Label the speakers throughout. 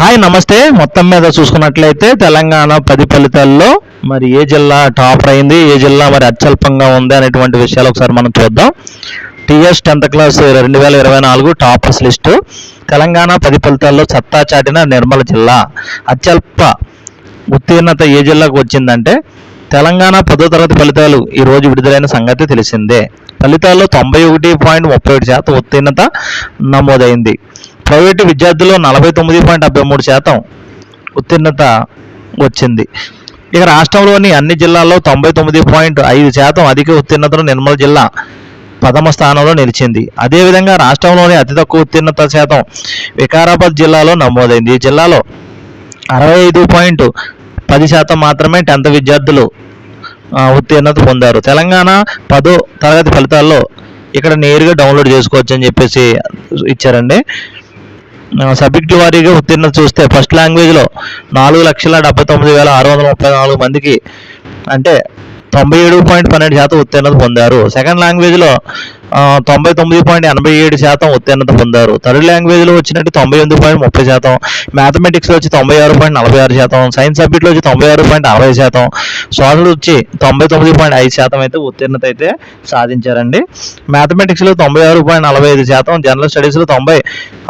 Speaker 1: Hi నమస్తే. మొత్తం మీద చూసుకున్నట్లయితే తెలంగాణ పది ఫలితాల్లో మరి ఏ జిల్లా టాపర్ అయింది ఏ జిల్లా మరి అత్యల్పంగా ఉంది అనేటువంటి విషయాలు ఒకసారి మనం చూద్దాం. టీఎస్ టెన్త్ క్లాస్ రెండు వేల ఇరవై నాలుగు టాపర్స్ లిస్టు. తెలంగాణ పది ఫలితాల్లో సత్తా చాటిన నిర్మల జిల్లా. అత్యల్ప ఉత్తీర్ణత ఏ జిల్లాకు వచ్చిందంటే తెలంగాణ పదో తరగతి ఫలితాలు ఈ రోజు విడుదలైన సంగతి తెలిసిందే. ఫలితాల్లో తొంభై ఒకటి పాయింట్ ముప్పై ఒకటి శాతం ఉత్తీర్ణత నమోదైంది. ప్రైవేటు విద్యార్థుల్లో నలభై తొమ్మిది పాయింట్ డెబ్బై మూడు శాతం ఉత్తీర్ణత వచ్చింది. ఇక రాష్ట్రంలోని అన్ని జిల్లాల్లో తొంభై తొమ్మిది పాయింట్ ఐదు శాతం అధిక ఉత్తీర్ణతను నిర్మల్ జిల్లా ప్రథమ స్థానంలో నిలిచింది. అదేవిధంగా రాష్ట్రంలోని అతి తక్కువ ఉత్తీర్ణత శాతం వికారాబాద్ జిల్లాలో నమోదైంది. ఈ జిల్లాలో అరవై ఐదు పాయింట్ పది శాతం మాత్రమే టెన్త్ విద్యార్థులు ఉత్తీర్ణత పొందారు. తెలంగాణ పదో తరగతి ఫలితాల్లో ఇక్కడ నేరుగా డౌన్లోడ్ చేసుకోవచ్చు అని చెప్పేసి ఇచ్చారండి. సబ్జెక్టుల వారీగా ఉత్తీర్ణత చూస్తే ఫస్ట్ లాంగ్వేజ్లో నాలుగు లక్షల డెబ్బై తొమ్మిది వేల ఆరు వందల ముప్పై నాలుగు మందికి అంటే తొంభై ఏడు పాయింట్ పన్నెండు శాతం ఉత్తీర్ణత పొందారు. సెకండ్ లాంగ్వేజ్లో తొంభై తొమ్మిది పాయింట్ ఎనభై ఏడు శాతం ఉత్తీర్ణత పొందారు. థర్డ్ లాంగ్వేజ్లో వచ్చినట్టు తొంభై ఎనిమిది పాయింట్ ముప్పై శాతం మ్యాథమెటిక్స్లో వచ్చి తొంభై ఆరు పాయింట్ నలభై ఆరు శాతం సైన్స్ సబ్జెక్ట్లో వచ్చి తొంభై ఆరు పాయింట్ అరవై శాతం. సోషల్ వచ్చి తొంభై తొమ్మిది పాయింట్ ఐదు శాతం అయితే ఉత్తీర్ణత అయితే సాధించారండి. మ్యాథమెటిక్స్లో తొంభై ఆరు పాయింట్ నలభై ఐదు శాతం జనరల్ స్టడీస్లో తొంభై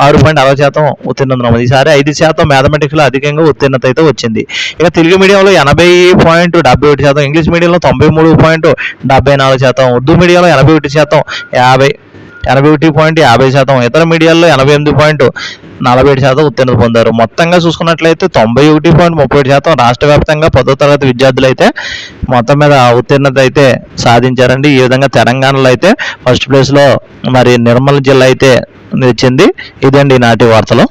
Speaker 1: ఆరు పాయింట్ అరవై శాతం ఉత్తీర్ణత నమోదు ఈసారి ఐదు శాతం మ్యాథమెటిక్స్లో అధికంగా ఉత్తీర్ణత అయితే వచ్చింది. ఇక తెలుగు మీడియంలో ఎనభై పాయింట్ డెబ్బై ఒకటి శాతం ఇంగ్లీష్ మీడియంలో తొంభై మూడు పాయింట్ డెబ్బై నాలుగు శాతం ఉర్దూ మీడియంలో ఎనభై ఒకటి శాతం యాభై ఎనభై ఒకటి పాయింట్ యాభై శాతం. ఇతర మీడియాల్లో ఎనభై ఎనిమిది పాయింట్ నలభై ఏడు శాతం ఉత్తీర్ణత పొందారు. మొత్తంగా చూసుకున్నట్లయితే తొంభై ఒకటి పాయింట్ ముప్పై ఏడు శాతం రాష్ట్ర వ్యాప్తంగా పదో తరగతి విద్యార్థులు అయితే మొత్తం మీద ఉత్తీర్ణత అయితే సాధించారండి. ఈ విధంగా తెలంగాణలో అయితే ఫస్ట్ ప్లేస్లో మరి నిర్మల్ జిల్లా అయితే నిలిచింది. ఇదండి నాటి వార్తలు.